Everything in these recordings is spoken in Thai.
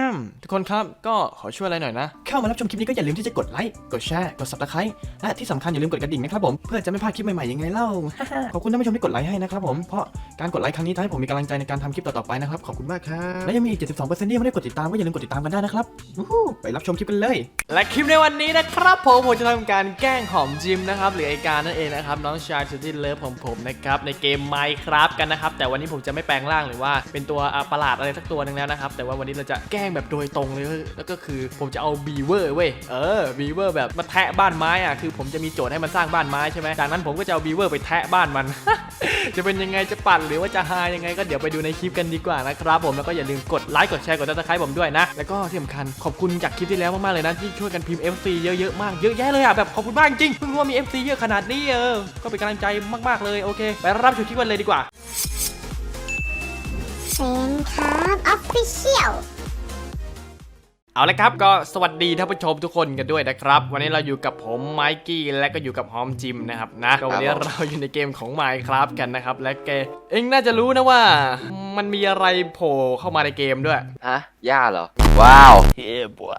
ฮัมทุกคนครับ ก็ขอช่วยอะไรหน่อยนะ เข้ามารับชมคลิปนี้ก็อย่าลืมที่จะกดไลค์ กดแชร์ กด subscribe และที่สำคัญอย่าลืมกดกระดิ่งนะครับผม เพื่อจะไม่พลาดคลิปใหม่ๆยังไงเล่า ขอบคุณท่านผู้ชมที่กดไลค์ให้นะครับผม เพราะการกดไลค์ครั้งนี้ทำให้ผมมีกำลังใจในการทำคลิปต่อๆไปนะครับ ขอบคุณมากครับ และยังมีอีก 72%ที่ยังไม่ได้กดติดตามก็อย่าลืมกดติดตามกันได้นะครับวู้ฮู้ไปรับชมคลิปกันเลย และคลิปในวันนี้นะครับผมผมจะทำการแกล้งหอมจิมนะครับหรือไอการนั่นเองนะครับน้องชายสุดที่เลิฟของผมนะครับในเกม Minecraft กันนะครับแต่วันนี้ผมจะไม่แปลงร่างหรือว่าเป็นตัวอะประหลาดอะไรสักตัวหนึงแล้วนะครับแต่ว่าวันนี้เราจะแกล้งแบบโดยตรงเลยแล้วก็คือผมจะเอาบีเวอร์เว้ยเออบีเวอร์แบบมาแทะบ้านไม้อะคือผมจะมีโจทย์ให้มันสร้างบ้านไม้ใช่ไหมจากนั้นผมก็จะเอาบีเวอร์ไปแทะบ้านมัน จะเป็นยังไงจะปั่นหรือว่าจะฮายังไงก็เดี๋ยวไปดูในคลิปกันดีกว่านะครับผมแล้วก็อย่าลืมกดไลค์กดแชร์กดติดตามผมด้วยนะ แล้วก็ที่สำคัญขอบคุณจากคลิปที่แล้วมากๆเลยนะที่ช่วยกันพิมพ์ FC เยอะๆมากเยอะแยะเลยอะแบบขอบคุณมากจริงเพิ่งรู้ว่ามี FC เยอะขนาดนี้เออก็เป็นกำลังใจมากๆเลยโอเคไปรับชมคลิปกันเลยดีกว่าเซนครับออฟฟิเชียล เอาละครับก็สวัสดีท่านผู้ชมทุกคนกันด้วยนะครับวันนี้เราอยู่กับผมไมกี้และก็อยู่กับฮอมจิมนะครับนะก็วันนี้เราอยู่ในเกมของ Minecraft กันนะครับ และแกเองน่าจะรู้นะว่ามันมีอะไรโผล่เข้ามาในเกมด้วยฮะย่าเหรอ ว้าวเฮ้ยบัว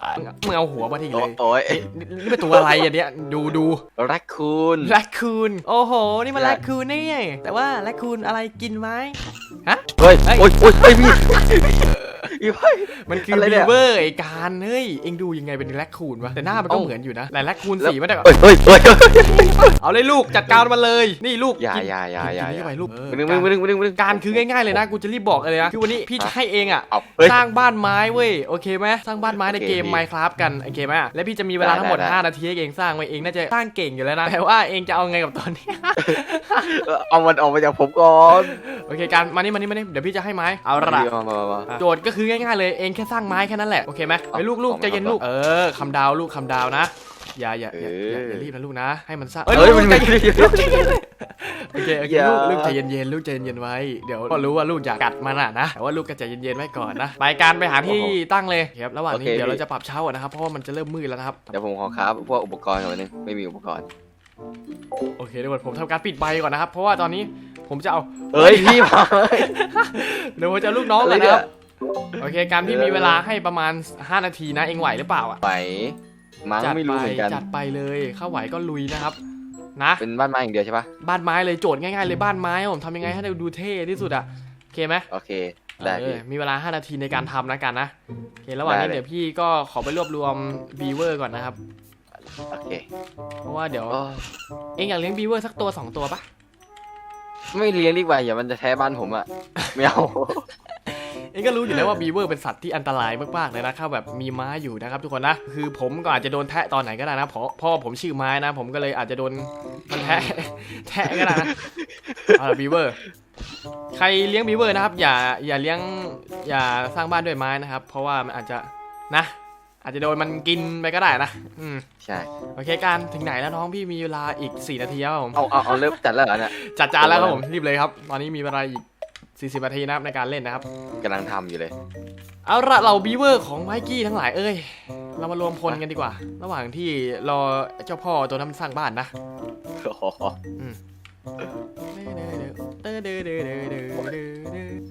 มึงเอาหัวมาทีเลยโอ้ยเอ๊ะนี่นี่เป็นตัวอะไรอะเนี่ยดูดูแรคคูนแรคคูนโอ้โห นี่มันใช่แรคคูนนี่แต่ว่าแรคคูนอะไรกินไหมฮะเฮ้ยเฮ้ยโอ้ยโอ้ยเฮ้ยพี่อีไพ่มันคืออะไรบีเนี่ย เวอร์ไอการเฮ้ยเอ็งดูยังไงเป็นแรคคูนวะแต่หน้ามันก็เอ้าเหมือนอยู่นะแต่แรคคูนสีมันแบบเฮ้ยเฮ้ยเฮ้ยเอาเลยลูกจัดการมันเลยนี่ลูกอย่ากินอย่าอย่าอย่ากินนี่เข้าไปลูกมึงนึงมึงนึงมึงนึงมึงนึงการคือง่ายๆเลยนะกูจะรีบบอกเลยนะคือวันนี้พี่จะให้เองอะ เอาเฮ้ย สร้างบ้านไม้เว้ยโอเคไหมสร้างบ้านไม้ในโอเคเกมพี่ Minecraft กันโอเคไหมและพี่จะมีเวลาได้ทั้งหมดได้ 5 นาทีให้เองสร้างไว้เองน่าจะสร้างเก่งอยู่แล้วนะแต่ว่าเองจะเอาไงกับตอนนี้ เอามันออกมาจากผมก่อน โอเคการมานี่มานี่มานี่เดี๋ยวพี่จะให้ไม้เอาละมามามามาโจทย์ก็คือง่ายๆเลยเองแค่สร้างไม้แค่นั้นแหละโอเคไหมเอาไอ้ลูกลูกเอาใจเย็นเอาลูกเออคำดาวลูกคำดาวนะอย่าอย่าอย่าอย่าเอออย่ารีบนะลูกนะ ให้มันสร้างเฮ้ยลูกมันใจไม่เย็นได้ลูกใจเย็นโอเคโอเคอย่าลูกลูกใจเย็นๆลูกใจเย็นๆไว้เดี๋ยวก็รู้ว่าลูกอยากกัดมันอะนะแต่ว่าลูกก็ใจเย็นๆไว้ก่อนนะไปการไปหาที่ตั้งเลยครับระหว่างนี้โอเคเดี๋ยวเราพี่จะปรับเช้าก่อนนะครับเพราะว่ามันจะเริ่มมืดแล้วนะครับเดี๋ยวผมขอครับพวกอุปกรณ์ก่อนนึงไม่มีอุปกรณ์โอเคเดี๋ยวผมทำการปิดใบก่อนนะครับเพราะว่าตอนนี้ ผมจะเอาเฮ้ยพี่มาเฮ้ยเดี๋ยวผมจะเอาลูกน้องอะก่ไรอนเนี่นะคยรับโอเคการพี่มีเวลาให้ประมาณ 5 นาทีนะเองไหวหรือเปล่าอะไหวมั้งจัดไม่ไปรู้เหมือนกัน จัดไปเลยเข้าไหวก็ลุยนะครับนะ เป็นบ้านไม้อย่างเดียวใช่ปะบ้านไม้เลยโจทย์ง่ายๆเลยบ้านไม้ผมทำยังไงให้ดูเท่ที่สุดอะโอเคไหม โอเค ได้เอพี่ อมีเวลา 5 นาทีในการทำนะกันนะโอเคระหว่างนี้ได้เลย เดี๋ยวพี่ก็ขอไปรวบรวมบีเวอร์ก่อนนะครับ โอเคเพราะว่าเดี๋ยว โอ้เองอยากเลี้ยงบีเวอร์สักตัว 2 ตัวปะ ไม่เลี้ยงดีกว่าอย่ามันจะแท้บ้านผมอะไม่เอา เองก็รู้อยู่แล้วว่าบีเวอร์เป็นสัตว์ที่อันตรายมากๆเลยนะถ้าแบบมีม้าอยู่นะครับทุกคนนะคือผมก็อาจจะโดนแทะตอนไหนก็ได้นะเพราะเพราะว่าผมชื่อไม้นะ ผมก็เลยอาจจะโดนมันแทะ แทะก็ได้นะเอาละบีเวอร์ ใครเลี้ยงบีเวอร์นะครับ อย่าอย่าเลี้ยงอย่าสร้างบ้านด้วยไม้นะครับ เพราะว่ามันอาจจะนะ อาจจะโดนมันกินไปก็ได้นะ อืม ใช่โอเคการถึงไหนแล้วน้องพี่มีเวลาอีก 4 นาทีครับผม เอาเอาเอาเริ่มจัดแล้วเหรอเนี่ยจัดจานแล้วครับผมรีบเลยครับ ตอนนี้มีเวลาอีก 40 นาทีนะครับในการเล่นนะครับ กำลังทำอยู่เลย เอาละเราบีเวอร์ของไมกี้ทั้งหลายเอ้ย เรามารวมพลกันดีกว่า ระหว่างที่รอเจ้าพ่อตัวนั้นมันสร้างบ้านนะโอ้โห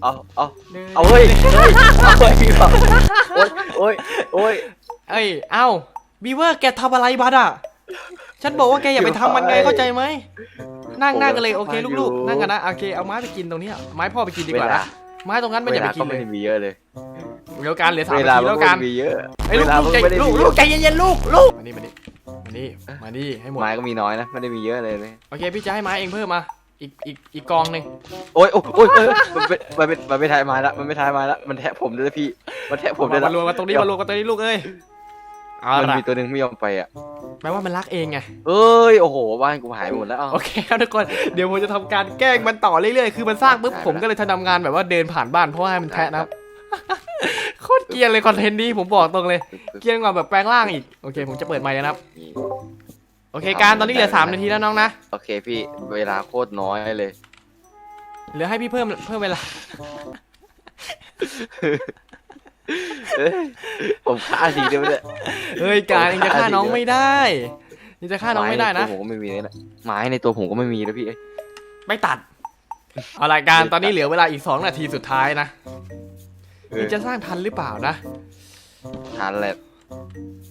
เอาเอาเอาเฮ้ยเฮ้ยเอาเฮ้ยพี่บอกโอ้ยโอ้ยโอ้ย เอ้ย เอ้าบีเวอร์แกทำอะไรบัดอะ ฉันบอกว่าแกอย่าไปทำมันไงเข้าใจไหม นั่งนั่งกันเลยโอเคลูกๆ นั่งกันนะโอเคเอาไม้ไปกินตรงนี้อะไม้พ่อไปกินดีกว่านะไม้ตรงนั้นไม่อย่าไปกินวเลไม่ยได้มีเยอะเลยเดี๋ยวการเหลือสามเวนาลาทีแล้วกันไม่มีเยอะไอ้ยลูกเวลาลูกใจไม่ได้ลูกมีลูกใจเย็นๆลูกลูกมานี่มานี่มานี่มานี่ให้หมดไม้ก็มีน้อยนะไม่ได้มีเยอะเลยเลยโอเคพี่จะให้ไม้เองเพิ่มมาอีกอีกอีกกองหนึ่งโอ้ยโอ้ยโอ้ยเออมันเป็นมันเป็นมันไม่ทายไม้ละมันไม่ทายไม้ละมันแทะผมด้วยนะพี่มันแทะผมด้วยมานะรวมกันตรงนี้มารวมกันตรงนี้ลูกเอ้ย เอามันละมีตัวหนึ่งไม่ยอมไปอะแปลว่ามันรักเองไง เอ้ย โอ้โห บ้านกูหายหมดแล้วโอเคครับทุกคน เดี๋ยวผมจะทำการแกล้งมันต่อเรื่อยๆ คือมันสร้างปุ๊บได้ผมก็เลยทำงานแบบว่าเดินผ่านบ้านเพราะว่าให้มันแทะนะครับ โคตรเกรียนเลยคอนเทนต์นี้ผมบอกตรงเลยเกรียนกว่าแบบแปลงร่างอีก โอเค ผมจะเปิดไมค์แล้วนะครับ นี่โอเค การตอนนี้เหลือ 3 นาทีแล้วน้องนะ โอเคพี่ เวลาโคตรน้อยเลย เหลือให้พี่เพิ่มเพิ่มเวลาเอ้ย ผมฆ่าทีเดียวเลยเฮ้ยการเองจะฆ่าน้องไม่ได้นี่จะฆ่าน้องไม่ได้นะไม้ในตัวผมก็ไม่มีเลยนะไม้ในตัวผมก็ไม่มีนะพี่ไม่ตัด เอารายการตอนนี้เหลือเวลาอีก2นาทีสุดท้ายนะเออนี่จะสร้างทันหรือเปล่านะหาแหละ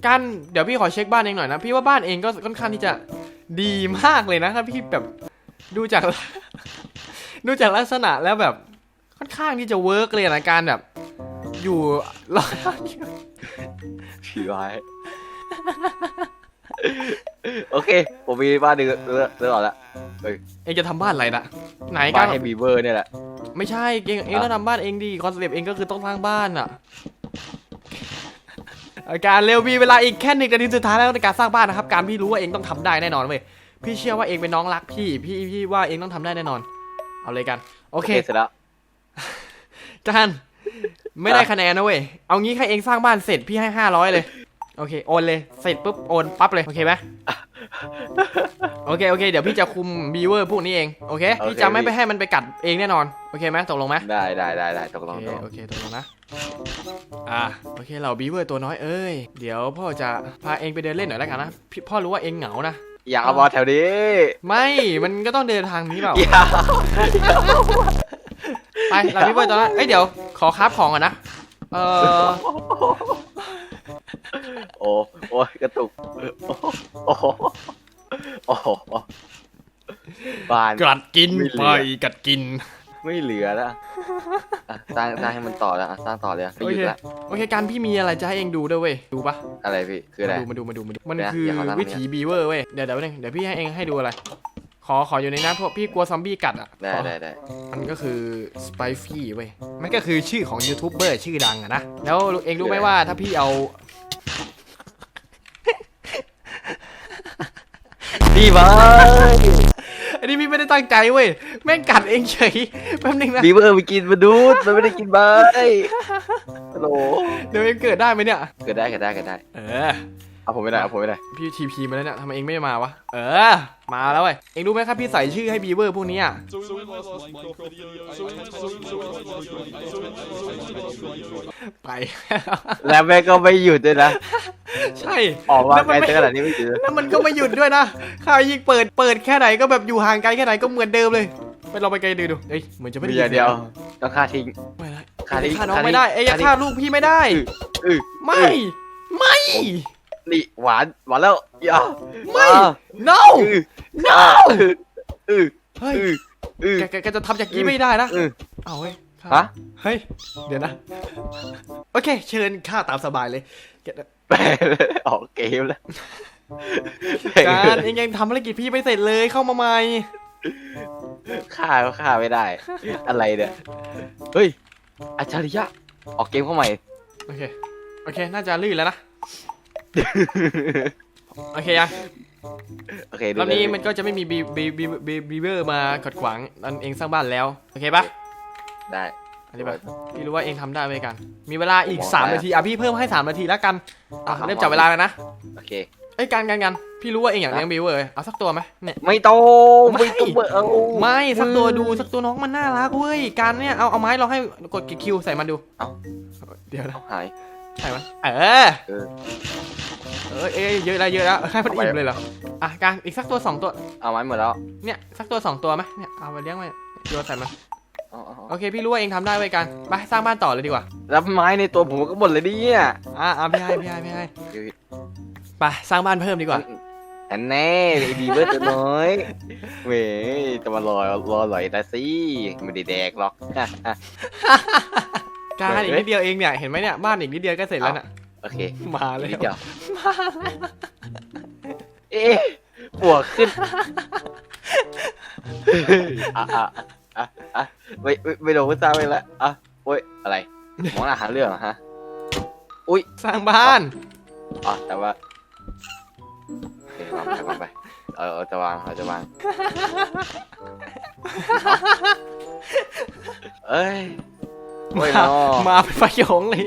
การเดี๋ยวพี่ขอเช็คบ้านเองหน่อยนะพี่ว่าบ้านเองก็ค่อนข้างที่จะดีมากเลยนะครับพี่แบบดูจากดูจากลักษณะแล้วแบบค่อนข้างที่จะเวิร์กเลยนะการแบบ อยู่รอผีไว้โอเค ผมมีบ้านหนึ่งเลือกเลือกออกแล้วเองจะทำบ้านอะไรนะไหนบ้ากันนให้บีเวอร์เนี่ยแหละ ไม่ใช่เองเองต้องทำบ้านเองดีคอนเซปต์เองก็คือต้องสร้างบ้านอะเอาการเร็วมีเวลาอีกแค่หนึ่งนาทีสุดท้ายแล้วในการสร้างบ้านนะครับ การพี่รู้ว่าเองต้องทำได้แน่นอนเว้ยพี่เชื่อว่าเองเป็นน้องรักพี่พี่พี่ว่าเองต้องทำได้แน่นอน เอาเลยกัน โอโอเคเคเสร็จแล้วกัน ไม่ได้คะแนนนะเว้ย เอางี้แค่เองสร้างบ้านเสร็จพี่ให้ห้าร้อยเลย โอเคโอนเลย เสร็จปุ๊บโอนปั๊บเลย โอเคไหมโอเคโอเค เดี๋ยวพี่จะคุมบีเวอร์พวกนี้เอง โอเคพี่จะไม่ไปให้มันไปกัดเองแน่นอน โอเคไหมตกลงไหมได้ได้ได้ได้ตกลโองเคตกลงโอเคตกลงนะ อ่า โอเคเราบีเวอร์ตัวน้อยเอ้ย เดี๋ยวพ่อจะพาเองไปเดินเล่นหน่อยแล้วกันนะพี่พ่อรู้ว่าเองเหงานะ อยากเอาบอลแถวนี้ไม่ มันก็ต้องเดินทางนี้เปล่า อยาก ไปเราบีเวอร์ตัวน้อยเอ้ยเดี๋ยว ขอคราฟของก่อนนะ เออโอ้โอ้ยกระตุก โอ้โหโอ้โหบ้าน กัดกินไม่เหลืไปอกัดกิน ไม่เหลือแล้วอะสร้างสร้างให้มันต่อแล้วอะสร้างต่อเลยอะไม่หยุดโอเคละโอเคการพี่มีอะไรจะให้เองดูด้วยเว้ย ดูปะอะไรพี่คืออะไร มาดูมาดูมาดูมาดูมันเดี๋ยวนะคืออย่าขอตั้งวิถีบีเวอร์เว้ย เดี๋ยวเดี๋ยวแป๊บนึงเดี๋ยวพี่ให้เองให้ดูอะไรข อขออยู่ในนั้นเพราะพี่กลัวซอมบี้กัดอะได้ขอได้ได้มันก็คือ Spicy เว้ยมันก็คือชื่อของยูทูบเบอร์ชื่อดังอะนะแล้วเองรู้ไหมว่าถ้าพี่เอา ดีมากอันนี้พี่ไม่ได้ตั้งใจเว้ยแม่งกัดเองเฉยแป๊บนึงนะบีเวอร์ไปกินมาดูดมันไม่ได้กินใบฮัลโหลเดี๋ยวเองเกิดได้ไหมเนี่ยเกิดได้เกิดได้เกิดได้ เออ เอาผมไม่ได้เอาผมไม่ได้พี่ทีพีมาแล้วเนี่ยทำไมเองไม่มาวะ เออ มาแล้วเว้ย เองรู้ไหมครับพี่ใส่ชื่อให้บีเวอร์พวกนี้อะไป แล้วแม่งก็ไม่หยุดด้วยนะ ใช่ ออกมาแล้วไกลมันไม่ขนาดนี้ไม่หยุดเลยแล้วมันก็ไม่หยุดด้วยนะข้าวยิงเปิด เปิดแค่ไหนก็แบบอยู่ห่างไกลแค่ไหนก็เหมือนเดิมเลย ไปลองไปไกลดูดูเฮ้ย เหมือนจะไม่มีได้อย่างเดียวต้องฆ่าทิ้ง ไม่ได้ฆ่าทิ้งฆ่าน้องฆ่าทิ้งไม่ได้ เอ้ยอย่าฆ่าทิ้งฆ่าลูกพี่ไม่ได้เออไม่ ไม่ นี่หวานหวานแล้วอย่าไม่อ่า no อือ no อ่าอือเฮ้ยอืออือ แกแกแกจะทำอย่างนี้ไม่ได้นะอือเอาเว้ยฆ่าฮะ เฮ้ย เดี๋ยวนะ โอเค เชิญฆ่าตามสบายเลยแกแปลออกเกมแล้วการเองยังทำภารกิจพี่ไม่เสร็จเลยเข้ามาใหม่ ฆ่าก็ฆ่าไม่ได้ อะไรเนี่ยเฮ้ยอัจฉริยะออกเกมเข้าใหม่โอเค โอเค น่าจะลื่นแล้วนะ โอเคยังโอเคดูรอบนี้เลยมันก็จะไม่มีบีบีบีบีบีเบอร์มาขัดขวางนั่นเองสร้างบ้านแล้ว โอเคปะได้อันนี้ปะพี่รู้ว่าเองทำได้ไว้กัน มีเวลาอีกผมบอก3ได้นาที อะพี่เพิ่มให้ 3 นาทีแล้วกันอะอะเริ่มจับเวลาแล้วนะโอเค เอ้ยการการการพี่รู้ว่าเองอยากเลี้ยงบีเวอร์เว้ยเอาสักตัวไหมเนี่ย ไม่โตไม่ไม่ต้องเอาไม่สักตัวดูสักตัวน้องมันน่ารักเว้ยการเนี่ยเอาเอาไม้ลองให้กดคิวใส่มันดูเอาเดี๋ยวนะเอาหาย ใช่ไหมเออ เออ เออเอ้ยเยอะแล้วเยอะแล้วให้มันเอาไปอิ่มเลยเหรอ อะการอีกสักตัวสองตัว เอาไม้หมดแล้วเนี่ยสักตัวสองตัวไหมเนี่ยเอาไปเลี้ยงไว้โยนใส่มันเอาเอาเอาโอเคพี่รู้ว่าเองทำได้ไว้ยกันไปสร้างบ้านต่อเลยดีกว่า แล้วไม้ในตัวผมก็หมดเลยเนี่ยอะอะพี่ให้พี่ให้พี่ให้ไปสร้างบ้านเพิ่มดีกว่า อันแน่ไอ้ดีเบิร์ตัวน้อยเว้ยจะมารอรอหลอยนะสิไม่ได้แดกหรอก การเฮ้ยอีกนิดเดียวเองเนี่ยเห็นไหมเนี่ยบ้านอีกนิดเดียวก็เสร็จแล้วน่ะโอเคมาเลยนิดเดียวเอ๊ะปวกขึ้นอะอะอะอะไม่ไม่ไม่โดนพุทธาไปแล้วอะโอ้ยอะไรมองหน้าหาเรื่องเหรอฮะสร้างบ้านอ๋อแต่ว่าโอเควางไปวางไปเออเออจะวางเราจะวางเอ้ย โอ้ยมาเนาะมาเป็นประโยงเลย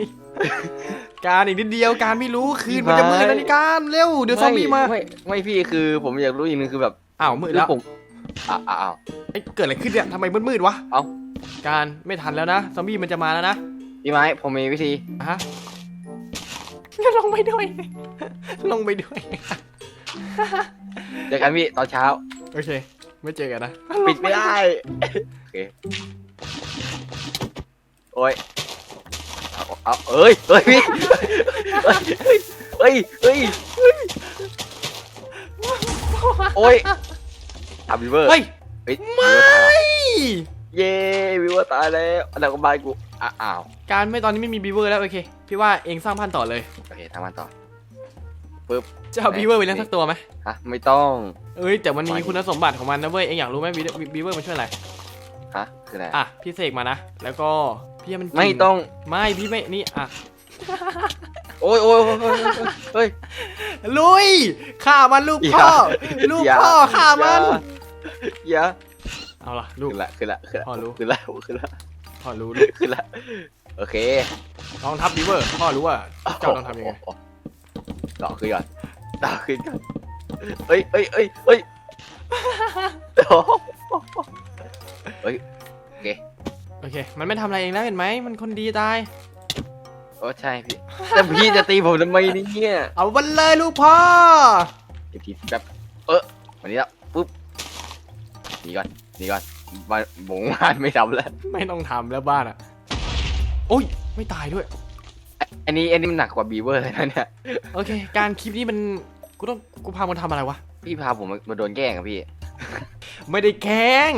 การอีกนิดเดียวการไม่รู้คืนมันจะมืดแล้วนี่การเร็วเดี๋ยวซอมบี้มาไม่ไม่พี่คือผมอยากรู้อีกนึงคือแบบอ้าวมืดแล้วผมอะอะอ้าวเอ้ยเกิดอะไรขึ้นเนี่ยทำไมมืดๆวะเอ้าการไม่ทันแล้วนะซอมบี้มันจะมาแล้วนะพี่ไม้ผมมีวิธีอะฮะงั้นลงไปด้วยลงไปด้วยเจอกันพี่ตอนเช้า โอเค ไม่เจอกันนะ ปิดไม่ได้โอเค โอ้ยเอาเอาเอ้ยเอ้ยพี่เฮ้ยเฮ้ยเฮ้ยโอ้ยอาบิเวอร์เฮ้ยเฮ้ยไม่เย้วิวตายแล้วอันดับกบายกูอะอ้าวการไม่ตอนนี้ไม่มีบีเวอร์แล้วโอเคพี่ว่าเองสร้างพันธุ์ต่อเลยโอเคทำมันต่อจะเอาบีเวอร์ไปเลี้ยงสักตัวไหมฮะไม่ต้องเอ้ยแต่มันมีไม่คุณสมบัติของมันนะเว้ยเองอยากรู้ไหมบีเวอร์มันช่วยอะไรฮะคืออะไรอะพี่เสกมานะแล้วก็ พี่ให้มันกินไม่ต้อง ไม่พี่ไม่นี่อะ โอ้ยโอ้ยโอ้ยโอ้ยเฮ้ย ลุยฆ่ามันลูกพ่อลูกอย่าพ่อฆ่ามัน อย่าเอาล่ะลูก ขึ้นละขึ้นละขึ้นละพ่อรู้ ขึ้นละขึ้นละพ่อรู้ลูกขึ้นละโอเคกองทัพบีเวอร์พ่อรู้ว่าเจ้าต้องทำยังไงต่อขึ้นก่อนต่อขึ้นก่อนเฮ้ยเฮ้ยเฮ้ยเฮ้ยโอ้โหเฮ้ย โอเค มันไม่ทำอะไรเองแล้วเห็นไหม มันคนดีตาย โอ้ใช่พี่ แต่พี่จะตีผมทำไมเนี่ยเอาวันเลยลูกพ่อ เดี๋ยวพี่แป๊บเออวันนี้แล้วปุ๊บหนีก่อนหนีก่อนมาหมงมานไม่ทำแล้วไม่ต้องทำแล้วบ้านอะ โอ้ย ไม่ตายด้วย อันนี้อันนี้มันหนักกว่าบีเวอร์เลยนะเนี่ยโอเค การคลิปนี้มัน กูต้อง กูพามันทำอะไรวะ พี่พาผมมามาโดนแกล้งอะพี่ ไม่ได้แกล้ง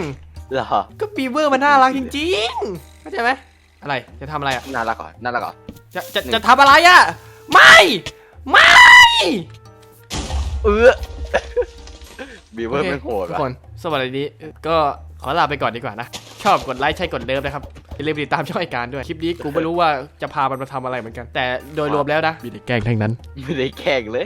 เหรอก็บีเวอร์มันน่ารักจริงๆเข้าใจไหมอะไรจะทำอะไรอะน่ารักก่อนน่ารักก่อน จะจะจะทำอะไรอะไม่ ไม่ เออบีเวอร์โคเป็นโหดทุกว่ะคนสวัสดีก็ขอลาไปก่อนดีกว่านะ ชอบกดไลค์ใช่กดเลิฟนะครับอย่าลืมติดตามช่องไอการด้วย คลิปนี้กูไม่รู้ว่าจะพามันมาทำอะไรเหมือนกัน แต่โดยรวมแล้วนะ มีแต่แกล้งทั้งนั้น ไม่ได้แกล้งเลย